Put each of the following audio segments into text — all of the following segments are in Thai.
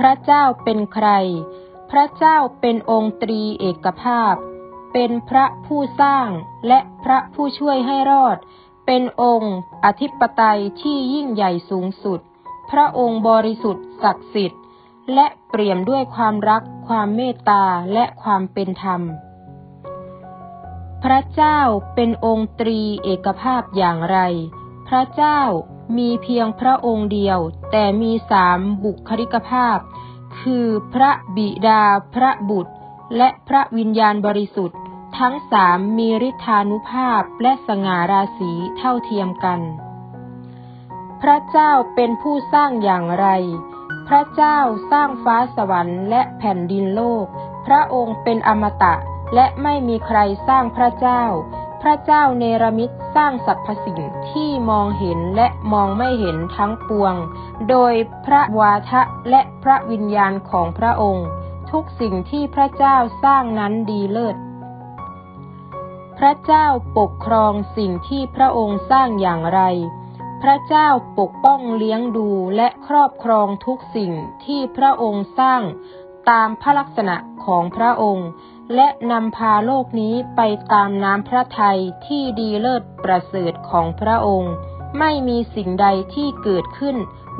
พระเจ้าเป็นใคร พระเจ้าเป็นองค์ตรีเอกภาพ เป็นพระผู้สร้างและพระผู้ช่วยให้รอด เป็นองค์อธิปไตยที่ยิ่งใหญ่สูงสุด พระองค์บริสุทธิ์ศักดิ์สิทธิ์ และเปี่ยมด้วยความรัก ความเมตตาและความเป็นธรรม พระเจ้าเป็นองค์ตรีเอกภาพอย่างไร พระเจ้ามีเพียงพระองค์เดียว แต่มีสามบุคลิกภาพ คือพระบิดา พระบุตร และพระวิญญาณบริสุทธิ์ ทั้งสามมีฤทธานุภาพและสง่าราศีเท่าเทียมกัน พระเจ้าเป็นผู้สร้างอย่างไร พระเจ้าสร้างฟ้าสวรรค์และแผ่นดินโลก พระองค์เป็นอมตะและไม่มีใครสร้างพระเจ้า พระเจ้าเนรมิตสร้างสรรพสิ่งที่มองเห็นและมองไม่เห็นทั้งปวง โดยพระวาทะและพระวิญญาณของพระองค์ ทุกสิ่งที่พระเจ้าสร้างนั้นดีเลิศ พระเจ้าปกครองสิ่งที่พระองค์สร้างอย่างไร พระเจ้าปกป้องเลี้ยงดูและครอบครองทุกสิ่งที่พระองค์สร้าง ตามพระลักษณะของพระองค์ และนำพาโลกนี้ไปตามน้ำพระทัยที่ดีเลิศประเสริฐของพระองค์ ไม่มีสิ่งใดที่เกิดขึ้น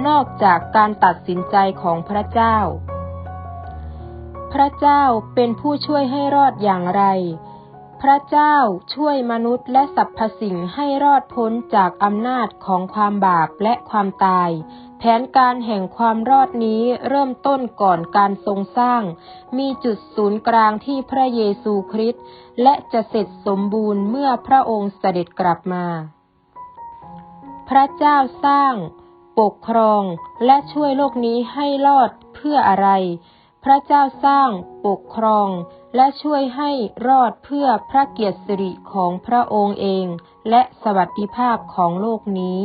นอกจากการตัดสินใจของพระเจ้า พระเจ้าเป็นผู้ช่วยให้รอดอย่างไร พระเจ้าช่วยมนุษย์และสรรพสิ่งให้รอดพ้นจากอำนาจของความบาปและความตาย แผนการแห่งความรอดนี้เริ่มต้นก่อนการทรงสร้าง มีจุดศูนย์กลางที่พระเยซูคริสต์และจะเสร็จสมบูรณ์เมื่อพระองค์เสด็จกลับมา พระเจ้าสร้าง ปกครองและช่วยโลกนี้ให้รอดเพื่ออะไร พระเจ้าสร้างปกครอง และช่วยให้รอดเพื่อพระเกียรติสิริของพระองค์เอง และสวัสดิภาพของโลกนี้